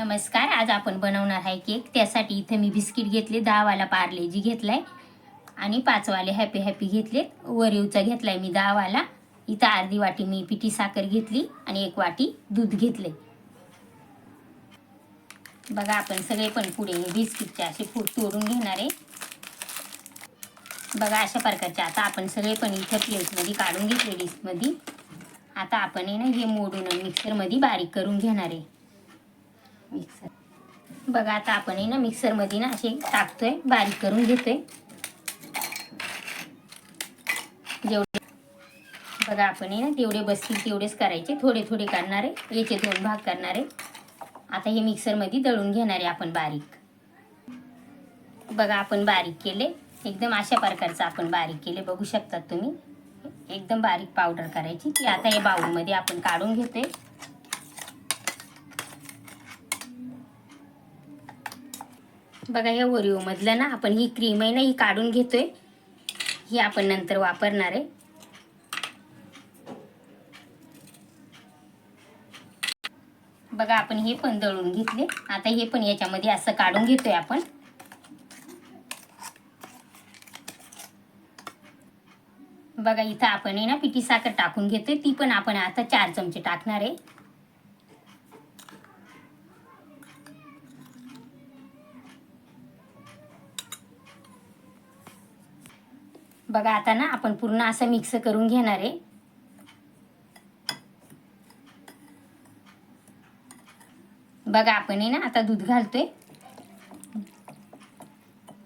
नमस्कार आज आपण बनवणार आहे केक. त्यासाठी इथं मी बिस्किट घेतले दहावाला पार्लेजी घेतलाय आणि पाचवाले हॅपी हॅपी घेतले वरीवचा घेतलाय मी दहावाला इथं अर्धी वाटी मी पिठी साखर घेतली आणि एक वाटी दूध घेतले बघा आपण सगळे पण पुढे बिस्किटचे असे फूट तोडून घेणार आहे. बघा अशा प्रकारचे आता आपण सगळे पण इथं प्लेटमध्ये काढून घेतले डिस्कमध्ये आता आपण आहे ना हे मोडून मिक्सरमध्ये बारीक करून घेणार आहे. मिक्सर. बघा आता आपण आहे ना मिक्सरमध्ये ना असे टाकतोय बारीक करून घेतोय. जेवढे बघा आपण आहे ना तेवढे बसतील तेवढेच करायचे. थोडे थोडे करणार आहे. याचे दोन भाग करणार आहे. आता हे मिक्सरमध्ये दळून घेणार आहे आपण बारीक. बघा आपण बारीक केले. एकदम अशा प्रकारचं आपण बारीक केले. बघू शकतात तुम्ही. एकदम बारीक पावडर करायची. ती आता या बाऊलमध्ये आपण काढून घेतोय. बघा या ओरिओमधलं ना आपण ही क्रीम आहे ना ही काढून घेतोय. ही आपण नंतर वापरणार आहे. बघा आपण हे पण दळून घेतले. आता हे पण याच्यामध्ये असं काढून घेतोय आपण. बघा इथं आपण आहे ना पिठी साखर टाकून घेतोय. ती पण आपण आता चार चमचे टाकणार आहे. बघा आता ना आपण पूर्ण असं मिक्स करून घेणार आहे. बघा आपण आहे ना आता दूध घालतोय.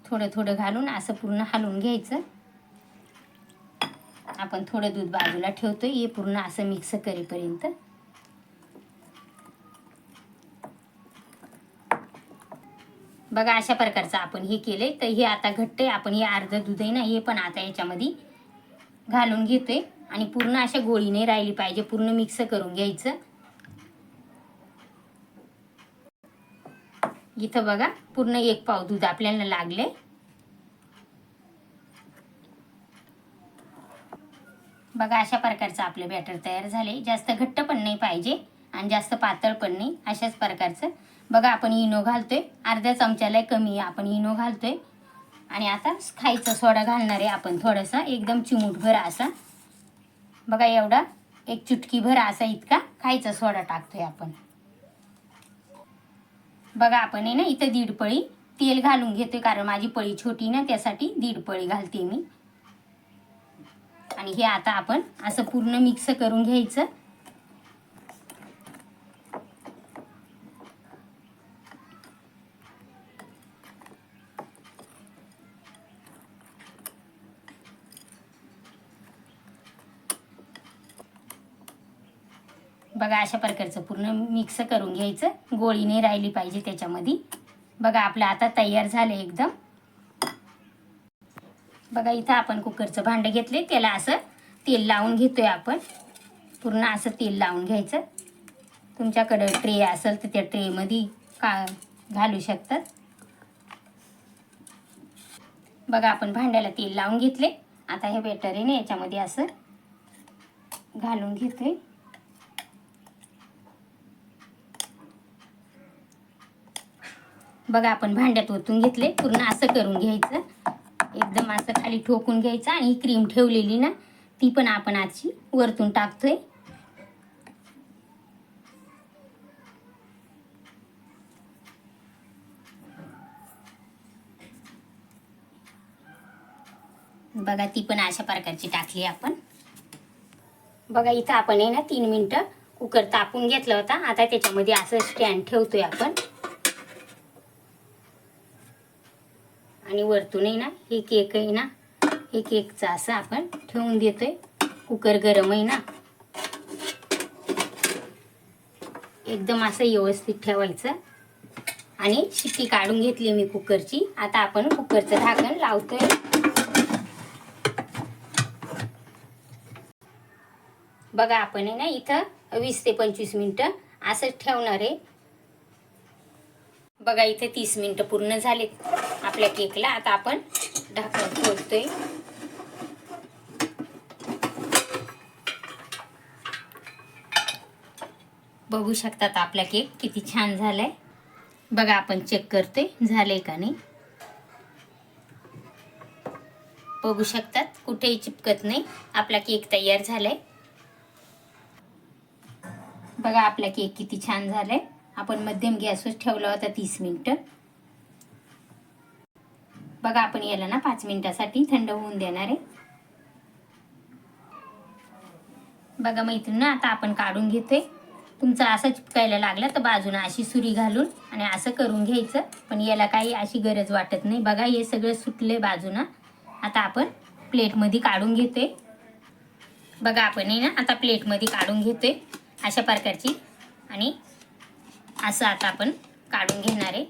थोडं थोडं घालून असं पूर्ण हलवून घ्यायचं. आपण थोडं दूध बाजूला ठेवतोय हे पूर्ण असं मिक्स करेपर्यंत. बघा अशा प्रकारचं आपण हे केलंय. तर हे आता घट्ट आहे आपण हे अर्ध दूध आहे ना हे पण आता याच्यामध्ये घालून घेतोय. आणि पूर्ण अशा गोळी नाही राहिली पाहिजे. पूर्ण मिक्स करून घ्यायचं. इथं बघा पूर्ण एक पाव दूध आपल्याला लागले बघा अशा प्रकारचं आपलं बॅटर तयार झाले जास्त घट्ट पण नाही पाहिजे. आणि जास्त पातळ पण नाही अशाच प्रकारचं. बघा आपण इनो घालतोय. अर्ध्या चमच्याला कमी आपण इनो घालतोय. आणि आता खायचा सोडा घालणार आहे आपण थोडासा. एकदम चिमूटभर असा. बघा एवढा. एक चुटकीभर असा इतका. खायचा सोडा टाकतोय आपण. बघा आपण आहे ना इथं दीड पळी तेल घालून घेतोय कारण माझी पळी छोटी ना त्यासाठी दीड पळी घालते मी. आणि हे आता आपण असं पूर्ण मिक्स करून घ्यायचं. बघा अशा प्रकारचं पूर्ण मिक्स करून घ्यायचं. गोळी नाही राहिली पाहिजे त्याच्यामध्ये. बघा आपलं आता तयार झालं एकदम. बघा इथं आपण कुकरचं भांडं घेतले त्याला असं तेल लावून घेतोय आपण. पूर्ण असं तेल लावून घ्यायचं. तुमच्याकडं ट्रे असेल तर त्या ट्रेमध्ये का घालू शकतात. बघा आपण भांड्याला तेल लावून घेतले आता हे बेटर आहे ना याच्यामध्ये असं घालून घेतोय बघा आपण भांड्यात ओतून घेतले. पूर्ण असं करून घ्यायचं. एकदम असं खाली ठोकून घ्यायचं आणि ही क्रीम ठेवलेली ना ती पण आपण आजची वरतून टाकतोय. बघा ती पण अशा प्रकारची टाकली आपण. बघा इथं आपण आहे ना तीन मिनटं कुकर तापून घेतला होता. आता त्याच्यामध्ये असं स्टँड ठेवतोय आपण. आणि वरतूनही ना हे केक आहे ना हे केकचं असं आपण ठेवून देतोय. कुकर गरम आहे ना. एकदम असं व्यवस्थित ठेवायचं. आणि शिट्टी काढून घेतली मी कुकरची. आता आपण कुकरचं ढाकण लावतोय. बघा आपण आहे ना इथं वीस ते पंचवीस मिनटं असंच ठेवणार आहे. बघा इथे तीस मिनटं पूर्ण झालेत आपल्या केकला. आता आपण ढाकण खोलतोय बघू शकतात आपला केक किती छान झालाय. बघा आपण चेक करतोय. झालंय का नाही? बघू शकतात. कुठेही चिपकत नाही. आपला केक तयार झालाय. बघा आपला केक किती छान झालाय. आपण मध्यम गॅसवर ठेवला होता तीस मिनटं. बघा आपण याला ना पाच मिनिटासाठी थंड होऊन देणार आहे. बघा मैत्रीण आता आपण काढून घेतोय. तुमचं असं चिपकायला लागलं तर बाजूनं अशी सुरी घालून आणि असं करून घ्यायचं. पण याला काही अशी गरज वाटत नाही. बघा हे सगळं सुटले बाजूनं. आता आपण प्लेटमध्ये काढून घेतोय. बघा आपण हे ना आता प्लेटमध्ये काढून घेतोय. अशा प्रकारची. आणि असं आता आपण काढून घेणार आहे.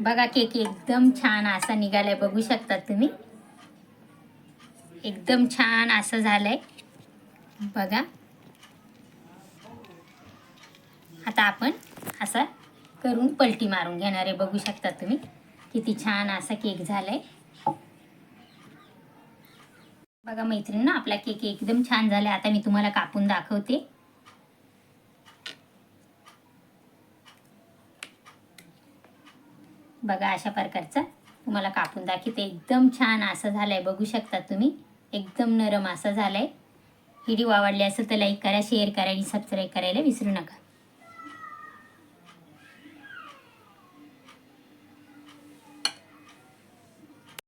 बघा केक एकदम छान असा निघालाय बघू शकता तुम्ही. एकदम छान असं झालंय. बघा. आता आपण असा करून पलटी मारून घेणार आहे बघू शकता तुम्ही. किती छान असा केक झालाय. बघा मैत्रीण ना आपला केक एकदम छान झालाय. आता मी तुम्हाला कापून दाखवते. बघा अशा प्रकारचा. तुम्हाला कापून दाखवते. एकदम छान असं झालं आहे बघू शकता तुम्ही. एकदम नरम असं झालं आहे व्हिडिओ आवडले असेल तर लाईक करा शेअर करा आणि सबस्क्राईब करायला विसरू नका.